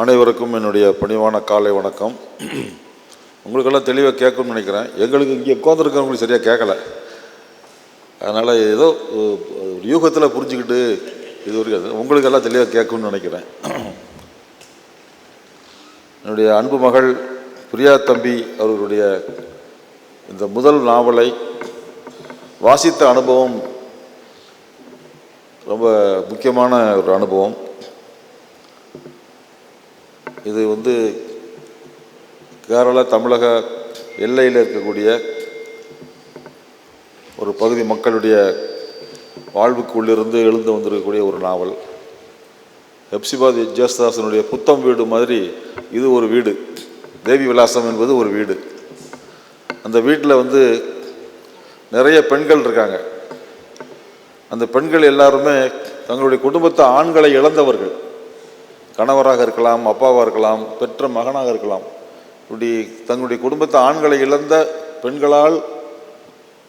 அனைவருக்கும் என்னுடைய பணிவான காலை வணக்கம். உங்களுக்கெல்லாம் தெளிவாக கேட்கணும்னு நினைக்கிறேன். எங்களுக்கு இங்கே உட்காந்துருக்கவங்களுக்கு சரியாக கேட்கல. அதனால் ஏதோ ஒரு யூகத்தில் புரிஞ்சுக்கிட்டு இது வரைக்கும் உங்களுக்கெல்லாம் தெளிவாக கேட்கணும்னு நினைக்கிறேன். என்னுடைய அன்பு மகள் பிரியா தம்பி அவர்களுடைய இந்த முதல் நாவலை வாசித்த அனுபவம் ரொம்ப முக்கியமான ஒரு அனுபவம். இது வந்து கேரளா தமிழக எல்லையில் இருக்கக்கூடிய ஒரு பகுதி மக்களுடைய வாழ்வுக்குள்ளிருந்து எழுந்து வந்திருக்கக்கூடிய ஒரு நாவல். ஹெப்சிபாத் ஜேசுதாசனுடைய புத்தம் வீடு மாதிரி இது ஒரு வீடு. தேவி விலாசம் என்பது ஒரு வீடு. அந்த வீட்டில் வந்து நிறைய பெண்கள் இருக்காங்க. அந்த பெண்கள் எல்லாருமே தங்களுடைய குடும்பத்தை ஆண்களை இழந்தவர்கள். கணவராக இருக்கலாம் அப்பாவாக இருக்கலாம் பெற்ற மகனாக இருக்கலாம். இப்படி தங்களுடைய குடும்பத்தை ஆண்களை இழந்த பெண்களால்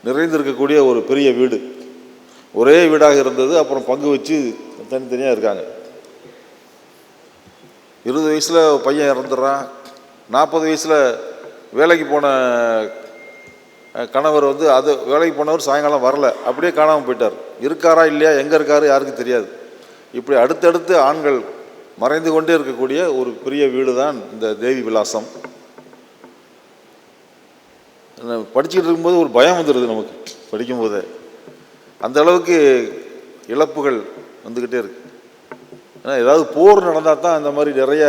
நிறைந்திருக்கக்கூடிய ஒரு பெரிய வீடு. ஒரே வீடாக இருந்தது அப்புறம் பங்கு வச்சு தனித்தனியாக இருக்காங்க. இருபது வயசில் பையன் இறந்துடுறான். நாற்பது வயசில் வேலைக்கு போன கணவர் வந்து அது வேலைக்கு போனவர் சாயங்காலம் வரல. அப்படியே காணாமல் போயிட்டார். இருக்காரா இல்லையா எங்கே இருக்காரு யாருக்கும் தெரியாது. இப்படி அடுத்தடுத்து ஆண்கள் மறைந்து கொண்டே இருக்கக்கூடிய ஒரு பெரிய வீடு தான் இந்த தேவி விலாசம். படிச்சுக்கிட்டு இருக்கும்போது ஒரு பயம் வந்துடுது நமக்கு படிக்கும்போதே. அந்த அளவுக்கு இழப்புகள் வந்துக்கிட்டே இருக்கு. ஏன்னா ஏதாவது போர் நடந்தால் தான் இந்த மாதிரி நிறைய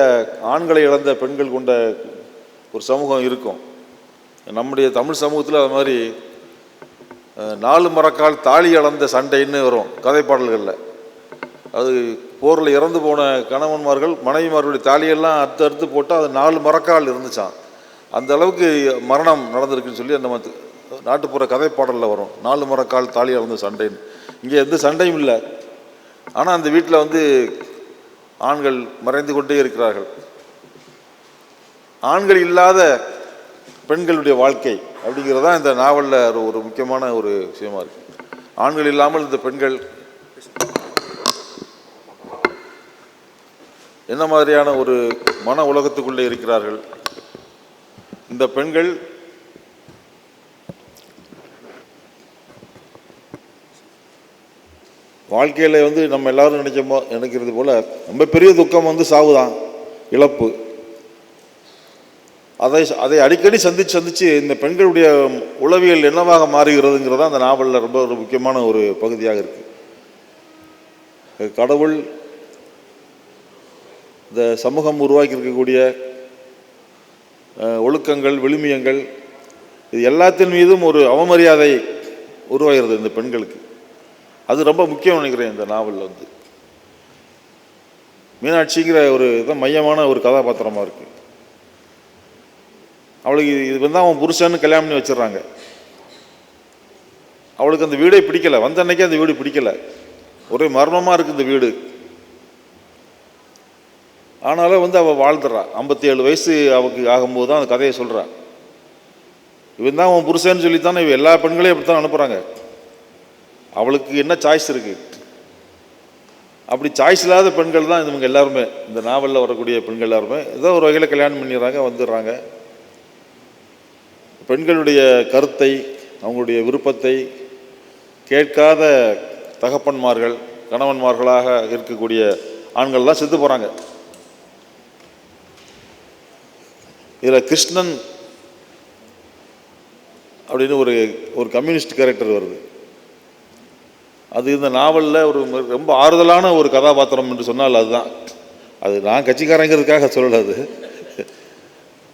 ஆண்களை இழந்த பெண்கள் கொண்ட ஒரு சமூகம் இருக்கும். நம்முடைய தமிழ் சமூகத்தில் அது மாதிரி நாலு மரக்கால் தாலி இழந்த சண்டைன்னு வரும் கதை பாடல்களில் அது போரில் இறந்து போன கணவன்மார்கள் மனைவிமார்களுடைய தாலியெல்லாம் அறுத்து அறுத்து போட்டால் அது நாலு மரக்கால் இருந்துச்சான் அந்த அளவுக்கு மரணம் நடந்திருக்குன்னு சொல்லி அந்த நாட்டுப்புற கதை பாடலில் வரும். நாலு மரக்கால் தாலி இறந்து சண்டைன்னு. இங்கே எந்த சண்டையும் இல்லை. ஆனால் அந்த வீட்டில் வந்து ஆண்கள் மறைந்து கொண்டே இருக்கிறார்கள். ஆண்கள் இல்லாத பெண்களுடைய வாழ்க்கை அப்படிங்கிறது தான் இந்த நாவலில் ஒரு ஒரு முக்கியமான ஒரு விஷயமா இருக்குது ஆண்கள் இல்லாமல் இந்த பெண்கள் என்ன மாதிரியான ஒரு மன உலகத்துக்குள்ளே இருக்கிறார்கள்? இந்த பெண்கள் வாழ்க்கையில் வந்து நம்ம எல்லாரும் நினைச்சோமோ நினைக்கிறது போல் ரொம்ப பெரிய துக்கம் வந்து சாவுதான் இழப்பு. அதை அதை அடிக்கடி சந்திச்சு சந்தித்து இந்த பெண்களுடைய உளவியல் என்னவாக மாறுகிறதுங்கிறது அந்த நாவலில் ரொம்ப ஒரு முக்கியமான ஒரு பகுதியாக இருக்குது கடவுள் இந்த சமூகம் உருவாக்கி இருக்கக்கூடிய ஒழுக்கங்கள் விழுமியங்கள் இது எல்லாத்தின் மீதும் ஒரு அவமரியாதை உருவாகிறது இந்த பெண்களுக்கு. அது ரொம்ப முக்கியம் நினைக்கிறேன் இந்த நாவலில் வந்து. மீனாட்சிங்கிற ஒரு இதான் மையமான ஒரு கதாபாத்திரமாக இருக்குது அவளுக்கு இது- வந்து அவன் புருஷன்னு கல்யாணம் பண்ணி வச்சிடுறாங்க. அவளுக்கு அந்த வீடே பிடிக்கல. வந்த அன்னைக்கே அந்த வீடு பிடிக்கல. ஒரே மர்மமாக இருக்குது இந்த வீடு. ஆனாலும் வந்து அவள் வாழ்ந்துடுறா. ஐம்பத்தி ஏழு வயசு அவளுக்கு ஆகும்போது தான் அந்த கதையை சொல்கிறான் இவன் தான் அவன் புருஷன்னு சொல்லித்தானே இவ எல்லா பெண்களையும் அப்படி தான் அனுப்புகிறாங்க அவளுக்கு என்ன சாய்ஸ் இருக்குது அப்படி சாய்ஸ் இல்லாத பெண்கள் தான் இவங்க எல்லாருமே. இந்த நாவலில் வரக்கூடிய பெண்கள் எல்லாருமே ஏதோ ஒரு வகையில் கல்யாணம் பண்ணிடுறாங்க வந்துடுறாங்க. பெண்களுடைய கருத்தை அவங்களுடைய விருப்பத்தை கேட்காத தகப்பன்மார்கள் கணவன்மார்களாக இருக்கக்கூடிய ஆண்கள் தான் செத்து போகிறாங்க இதில் கிருஷ்ணன் அப்படின்னு ஒரு ஒரு கம்யூனிஸ்ட் கேரக்டர் வருது. அது இந்த நாவலில் ஒரு ரொம்ப ஆறுதலான ஒரு கதாபாத்திரம் என்று சொன்னால் அதுதான். அது நான் கட்சிக்காரங்கிறதுக்காக சொல்லல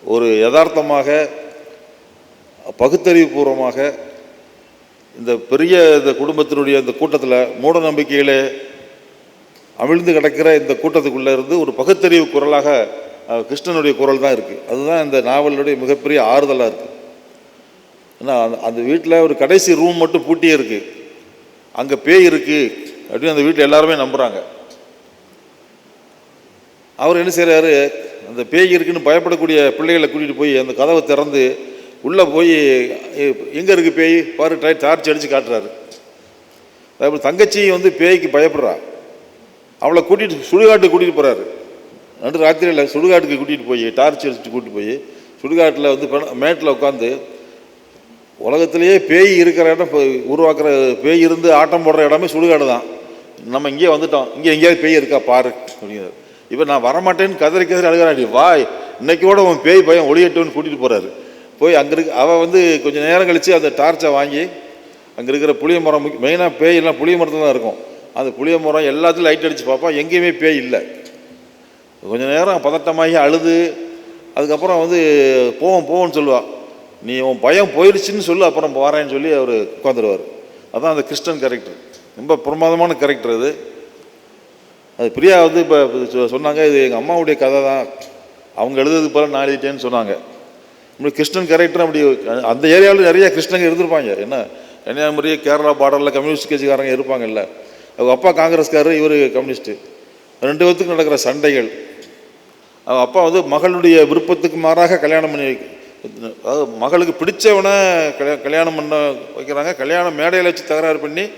ஒரு யதார்த்தமாக பகுத்தறிவு பூர்வமாக இந்த பெரிய இந்த குடும்பத்தினுடைய இந்த கூட்டத்தில் மூட நம்பிக்கையிலே அமிழ்ந்து கிடக்கிற இந்த கூட்டத்துக்குள்ளே இருந்து ஒரு பகுத்தறிவு குரலாக கிருஷ்ணனுடைய குரல் தான் இருக்குது அதுதான் இந்த நாவலுடைய மிகப்பெரிய ஆறுதலாக இருக்குது ஏன்னா அந்த- அந்த வீட்டில் ஒரு கடைசி ரூம் மட்டும் பூட்டியே இருக்குது அங்கே பேய் இருக்குது அப்படின்னு அந்த வீட்டில் எல்லாருமே நம்புகிறாங்க அவர் என்ன செய்கிறாரு அந்த பேய் இருக்குன்னு பயப்படக்கூடிய பிள்ளைகளை கூட்டிகிட்டு போய் அந்த கதவை திறந்து உள்ளே போய் எங்கே இருக்குது பேய்? பாரு டை டார்ச் அடித்து காட்டுறாரு. அதேபோல் தங்கச்சி வந்து பேய்க்கு பயப்படுறா. அவளை கூட்டிகிட்டு சுடுகாட்டு கூட்டிகிட்டு போகிறாரு நடு ராத்திரியில் சுடுகாட்டுக்கு கூட்டிகிட்டு போய் டார்ச் அடிச்சுட்டு கூட்டிட்டு போய் சுடுகாட்டில் வந்து மேட்டில் உட்காந்து உலகத்திலேயே பேய் இருக்கிற இடம் இப்போ உருவாக்குற பேய் இருந்து ஆட்டம் போடுற இடமே சுடுகாடு தான். நம்ம இங்கேயே வந்துட்டோம். இங்கே எங்கேயாவது பேய் இருக்கா? பாரு அப்படிங்கிறார். இப்போ நான் வரமாட்டேன்னு கதறி கதறி அழுகிறாடி வா இன்னைக்கோட உன் பேய் பையன் ஒளியட்டும்னு கூட்டிகிட்டு போகிறாரு போய் அங்கே இருக்க அவள் வந்து கொஞ்சம் நேரம் கழித்து அந்த டார்ச்சை வாங்கி அங்கே இருக்கிற புளிய மரம் மெயினாக பேய் எல்லாம் புளிய மரத்தில் தான் இருக்கும். அந்த புளிய மரம் எல்லாத்துலையும் லைட் அடித்து பார்ப்பா. எங்கேயுமே பேய் இல்லை. கொஞ்ச நேரம் பதட்டமாகி அழுது அதுக்கப்புறம் வந்து போவோம் போவோம்னு சொல்லுவாள் நீ உன் பயம் போயிடுச்சுன்னு சொல்லு அப்புறம் வரேன்னு சொல்லி அவர் உட்காந்துருவார். அதான் அந்த கிறிஸ்டன் கேரக்டர். ரொம்ப பிரமாதமான கேரக்டர் அது. அது பிரியா வந்து இப்போ சொன்னாங்க இது எங்கள் அம்மாவுடைய கதை தான். அவங்க எழுதுறது போல நான் எழுதிட்டேன்னு சொன்னாங்க. நம்மளுக்கு கிருஷ்ணன் கேரக்டர் அப்படி அந்த ஏரியாவில் நிறைய கிருஷ்ணங்க இருந்திருப்பாங்க. என்ன? கன்னியாகுமரி கேரளா பார்டரில் கம்யூனிஸ்ட் கட்சிக்காரங்க இருப்பாங்கல்ல. அவங்க அப்பா காங்கிரஸ்காரர் இவர் கம்யூனிஸ்ட்டு. ரெண்டு பேர்த்துக்கு நடக்கிற சண்டைகள். அப்பா வந்து மகளுடைய விருப்பத்துக்கு மாறாக கல்யாணம் பண்ணி வைக்க- அதாவது மகளுக்கு பிடிச்சவனை கல்யா- கல்யாணம் பண்ண வைக்கிறாங்க. கல்யாணம் மேடையில் வச்சு தகராறு பண்ணி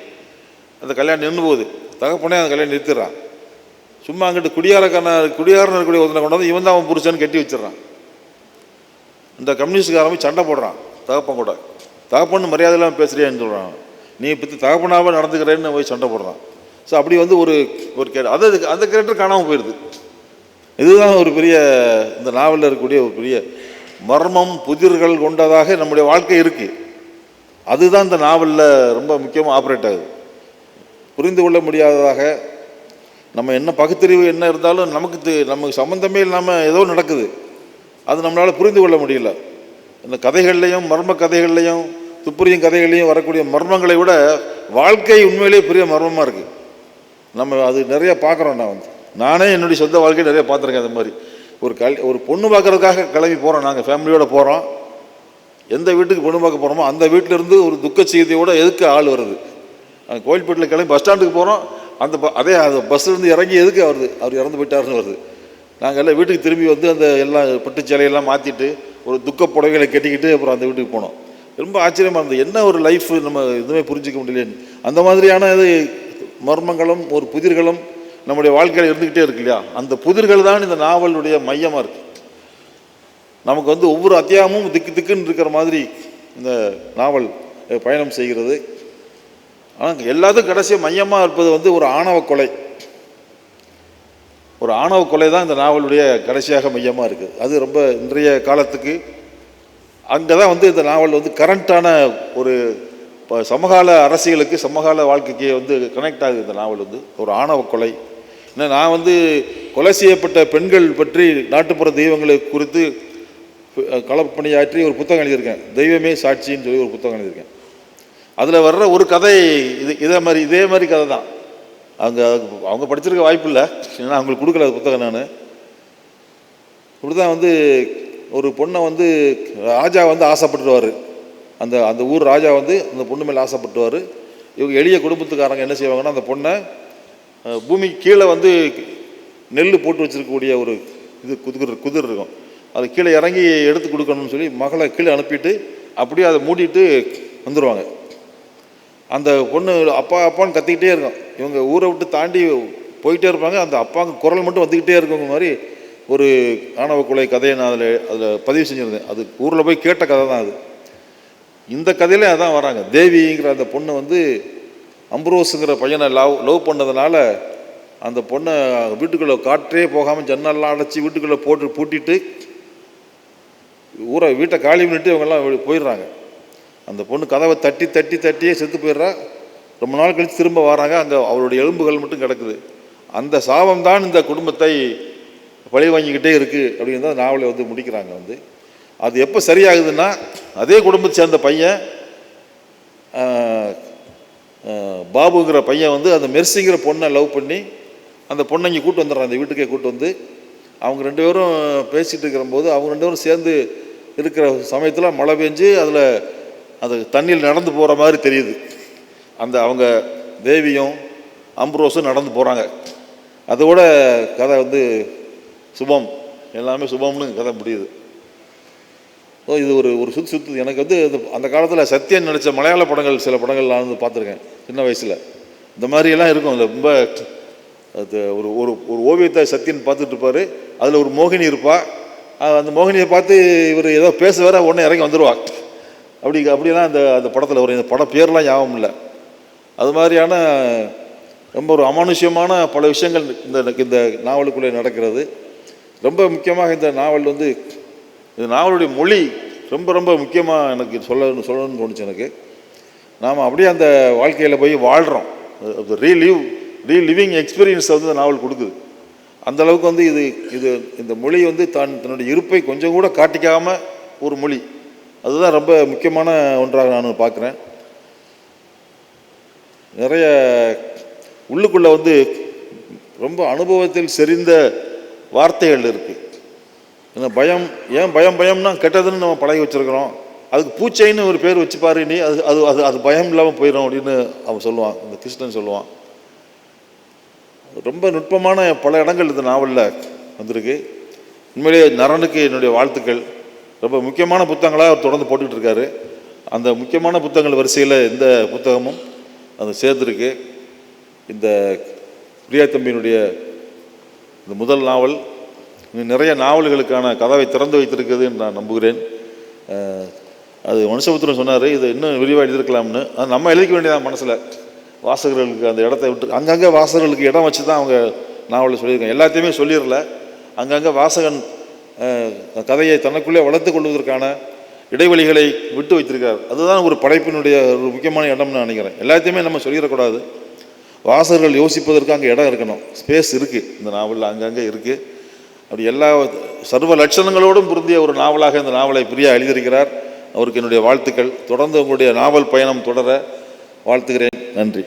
அந்த கல்யாணம் நின்று போகுது. தகப்பனே அந்த கல்யாணம் நிறுத்திடுறான். சும்மா அங்கிட்டு குடியாரக்கான குடியாரன் இருக்கக்கூடிய ஒருத்தனை கொண்டு வந்து இவன் தான் அவன் புருஷன் கட்டி வச்சிடறான். இந்த கம்யூனிஸ்ட்காரன் போய் சண்டை போடுறான் தகப்பன் கூட. தகப்பன் மரியாதை இல்லாமல் பேசுறியான்னு சொல்கிறான் நீ பற்றி தகப்பனாவே நடந்துக்கிறேன்னு போய் சண்டை போடுறான். ஸோ அப்படி வந்து ஒரு ஒரு கே அது அந்த கேரக்டர் காணாமல் போயிடுது இதுதான் ஒரு பெரிய இந்த நாவலில் இருக்கக்கூடிய ஒரு பெரிய மர்மம் புதிர்கள் கொண்டதாக நம்முடைய வாழ்க்கை இருக்குது அதுதான் இந்த நாவலில் ரொம்ப முக்கியமாக ஆப்ரேட் ஆகுது. புரிந்து கொள்ள முடியாததாக நம்ம என்ன பகுத்தறிவு என்ன இருந்தாலும் நமக்கு தெ- நமக்கு சம்மந்தமே இல்லாமல் ஏதோ நடக்குது. அது நம்மளால் புரிந்து கொள்ள முடியல. இந்த கதைகள்லையும் மர்ம கதைகள்லையும் துப்புரியும் கதைகள்லையும் வரக்கூடிய மர்மங்களை விட வாழ்க்கை உண்மையிலேயே பெரிய மர்மமாக இருக்குது நம்ம அது நிறைய பார்க்குறோம் நான் வந்து. நானே என்னுடைய சொந்த வாழ்க்கையில் நிறைய பார்த்துருக்கேன் அந்த மாதிரி. ஒரு கல் ஒரு பொண்ணு பார்க்குறதுக்காக கிளம்பி போகிறோம் நாங்கள் ஃபேமிலியோடு போகிறோம் எந்த வீட்டுக்கு பொண்ணு பார்க்க போகிறோமோ அந்த வீட்டிலேருந்து ஒரு துக்க செய்தியோட எதுக்கு ஆள் வருது? அங்கே கோயில்பேட்டில் கிளம்பி பஸ் ஸ்டாண்டுக்கு போகிறோம் அந்த ப- அதே அந்த பஸ்லேருந்து இறங்கி எதுக்கு வருது? அவர் இறந்து போயிட்டாருன்னு வருது. நாங்கள் எல்லாம் வீட்டுக்கு திரும்பி வந்து அந்த எல்லாம் பட்டு சேலையெல்லாம் மாற்றிட்டு ஒரு துக்க புடவைகளை கட்டிக்கிட்டு அப்புறம் அந்த வீட்டுக்கு போனோம். ரொம்ப ஆச்சரியமாக இருந்தது. என்ன ஒரு லைஃப் நம்ம எதுவுமே புரிஞ்சிக்க முடியலையேன்னு அந்த மாதிரியான இது மர்மங்களும் ஒரு புதிர்களும் நம்முடைய வாழ்க்கையில் இருந்துக்கிட்டே இருக்கு இல்லையா? அந்த புதிர்கள் தான் இந்த நாவலுடைய மையமாக இருக்குது நமக்கு வந்து ஒவ்வொரு அத்தியாயமும் திக்கு திக்குன்னு இருக்கிற மாதிரி இந்த நாவல் பயணம் செய்கிறது. ஆனால் எல்லாத்துக்கும் கடைசியாக மையமாக இருப்பது வந்து ஒரு ஆணவ கொலை. ஒரு ஆணவ கொலை தான் இந்த நாவலுடைய கடைசியாக மையமாக இருக்குது அது ரொம்ப இன்றைய காலத்துக்கு அங்கே தான் வந்து இந்த நாவல் வந்து கரண்ட்டான ஒரு இப்போ சமகால அரசியலுக்கு சமகால வாழ்க்கைக்கு வந்து கனெக்ட் ஆகுது இந்த நாவல் வந்து. ஒரு ஆணவ கொலை. ஏன்னா நான் வந்து கொலை செய்யப்பட்ட பெண்கள் பற்றி நாட்டுப்புற தெய்வங்களை குறித்து களப்பணியாற்றி ஒரு புத்தகம் எழுதியிருக்கேன். தெய்வமே சாட்சின்னு சொல்லி ஒரு புத்தகம் எழுதியிருக்கேன். அதில் வர்ற ஒரு கதை இது இதே மாதிரி இதே மாதிரி கதை தான். அவங்க அவங்க படிச்சிருக்க வாய்ப்பு இல்லை. ஏன்னா அவங்களுக்கு கொடுக்கல அது புத்தகம் நான். இப்படி தான் வந்து ஒரு பொண்ணை வந்து ராஜா வந்து ஆசைப்பட்டுருவார். அந்த அந்த ஊர் ராஜா வந்து அந்த பொண்ணு மேலே ஆசைப்பட்டுவார் இவங்க எளிய குடும்பத்துக்காரங்க என்ன செய்வாங்கன்னா அந்த பொண்ணை பூமிக்கு கீழே வந்து நெல் போட்டு வச்சிருக்கக்கூடிய ஒரு இது குதிர் குதிர் இருக்கும். அது கீழே இறங்கி எடுத்து கொடுக்கணும்னு சொல்லி மகளை கீழே அனுப்பிட்டு அப்படியே அதை மூடிட்டு வந்துடுவாங்க அந்த பொண்ணு அப்பா அப்பான்னு கத்திக்கிட்டே இருக்கும். இவங்க ஊரை விட்டு தாண்டி போயிட்டே இருப்பாங்க. அந்த அப்பாங்க குரல் மட்டும் வந்துக்கிட்டே இருக்குங்க மாதிரி ஒரு ஆணவ கொலை கதையை நான் அதில் அதில் பதிவு செஞ்சுருந்தேன். அது ஊரில் போய் கேட்ட கதை தான் அது. இந்த கதையிலே அதான் வராங்க. தேவிங்கிற அந்த பொண்ணு வந்து அம்ப்ரோஸுங்கிற பையனை லவ் லவ் பண்ணதுனால அந்த பொண்ணை வீட்டுக்குள்ளே காற்றே போகாமல் ஜன்னல்லாம் அடைச்சி வீட்டுக்குள்ளே போட்டு பூட்டிட்டு ஊரை வீட்டை காலி பண்ணிட்டு இவங்கெல்லாம் போயிடுறாங்க. அந்த பொண்ணு கதவை தட்டி தட்டி தட்டியே செத்து போயிடுறா. ரொம்ப நாள் கழித்து திரும்ப வராங்க. அங்கே அவருடைய எலும்புகள் மட்டும் கிடக்குது. அந்த சாபம் தான் இந்த குடும்பத்தை பழி வாங்கிக்கிட்டே இருக்குது அப்படின்னு தான் நாவலை வந்து முடிக்கிறாங்க வந்து. அது எப்போ சரியாகுதுன்னா அதே குடும்பத்தை சேர்ந்த பையன் பாபுங்கிற பையன் வந்து அந்த மெர்சிங்கிற பொண்ணை லவ் பண்ணி அந்த பொண்ணை இங்கே கூட்டு வந்துடுறான் அந்த வீட்டுக்கே கூட்டு வந்து. அவங்க ரெண்டு பேரும் பேசிகிட்டு இருக்கிறபோது அவங்க ரெண்டு பேரும் சேர்ந்து இருக்கிற சமயத்தில் மழை பெஞ்சு அதில் அது தண்ணியில் நடந்து போகிற மாதிரி தெரியுது. அந்த அவங்க தேவியும் அம்ப்ரோஸும் நடந்து போகிறாங்க அதோட கதை வந்து சுபம். எல்லாமே சுபம்னு கதை முடியுது. ஸோ இது ஒரு ஒரு சுத்து சுத்து. எனக்கு வந்து அந்த காலத்தில் சத்யன் நடித்த மலையாள படங்கள் சில படங்கள் நான் வந்து பார்த்துருக்கேன். சின்ன வயசில். இந்த மாதிரியெல்லாம் இருக்கும். இந்த ரொம்ப அது ஒரு ஒரு ஒரு ஓவியத்தை சத்தியன் பார்த்துட்டு இருப்பார். அதில் ஒரு மோகினி இருப்பா. அந்த மோகினியை பார்த்து இவர் ஏதோ பேச வேற உடனே இறங்கி வந்துடுவா அப்படி அப்படிலாம் அந்த அந்த படத்தில் வரும். இந்த பட பேர்லாம் ஞாபகம் இல்லை. அது மாதிரியான ரொம்ப ஒரு அமானுஷ்யமான பல விஷயங்கள் இந்த இந்த நாவலுக்குள்ளே நடக்கிறது. ரொம்ப முக்கியமாக இந்த நாவல் வந்து இந்த நாவலுடைய மொழி ரொம்ப ரொம்ப முக்கியமாக எனக்கு சொல்ல சொல்லணும்னு தோணுச்சு எனக்கு. நாம் அப்படியே அந்த வாழ்க்கையில் போய் வாழ்கிறோம் ரீலிவ் ரீலிவிங் எக்ஸ்பீரியன்ஸ் வந்து இந்த நாவல் கொடுக்குது. அந்த அளவுக்கு வந்து இது இது இந்த மொழி வந்து தான் தன்னுடைய இருப்பை கொஞ்சம் கூட காட்டிக்காமல் ஒரு மொழி. அதுதான் ரொம்ப முக்கியமான ஒன்றாக நான் பார்க்குறேன். நிறைய உள்ளுக்குள்ளே வந்து ரொம்ப அனுபவத்தில் செறிந்த வார்த்தைகள் இருக்குது ஏன்னா பயம் ஏன் பயம் பயம்னா கெட்டதுன்னு நம்ம பழகி வச்சுருக்கிறோம். அதுக்கு பூச்சைன்னு ஒரு பேர் வச்சுப்பாரு நீ அது அது அது அது பயம் இல்லாமல் போயிடும் அப்படின்னு அவன் சொல்லுவான் இந்த கிருஷ்ணன் சொல்லுவான். ரொம்ப நுட்பமான பல இடங்கள் இந்த நாவலில் வந்திருக்கு. உண்மையிலேயே நரனுக்கு என்னுடைய வாழ்த்துக்கள். ரொம்ப முக்கியமான புத்தகங்களாக அவர் தொடர்ந்து போட்டுக்கிட்டு இருக்காரு. அந்த முக்கியமான புத்தகங்கள் வரிசையில் இந்த புத்தகமும் அது சேர்ந்துருக்கு. இந்த பிரியா தம்பியினுடைய இந்த முதல் நாவல் நிறைய நாவல்களுக்கான கதவை திறந்து வைத்திருக்குதுன்னு நான் நம்புகிறேன். அது மனுஷபுத்திரன் சொன்னார் இது இன்னும் விரிவாக எழுதியிருக்கலாம்னு. அது நம்ம எழுதிக்க வேண்டியதான் மனசில். வாசகர்களுக்கு அந்த இடத்த விட்டு அங்கங்கே வாசகர்களுக்கு இடம் வச்சு தான் அவங்க நாவலில் சொல்லியிருக்கேன் எல்லாத்தையுமே சொல்லிடல. அங்கங்கே வாசகன் கதையை தனக்குள்ளே வளர்த்து கொள்வதற்கான இடைவெளிகளை விட்டு வைத்திருக்கார். அதுதான் ஒரு படைப்பினுடைய ஒரு முக்கியமான இடம்னு நினைக்கிறேன். எல்லாத்தையுமே நம்ம சொல்லிடக்கூடாது. வாசகர்கள் யோசிப்பதற்கு அங்கே இடம் இருக்கணும். ஸ்பேஸ் இருக்குது இந்த நாவலில் அங்கங்கே இருக்குது அப்படி எல்லா சர்வ லட்சணங்களோடும் பொருந்திய ஒரு நாவலாக இந்த நாவலை பிரியா எழுதியிருக்கிறார். அவருக்கு என்னுடைய வாழ்த்துக்கள். தொடர்ந்து உங்களுடைய நாவல் பயணம் தொடர வாழ்த்துகிறேன். நன்றி.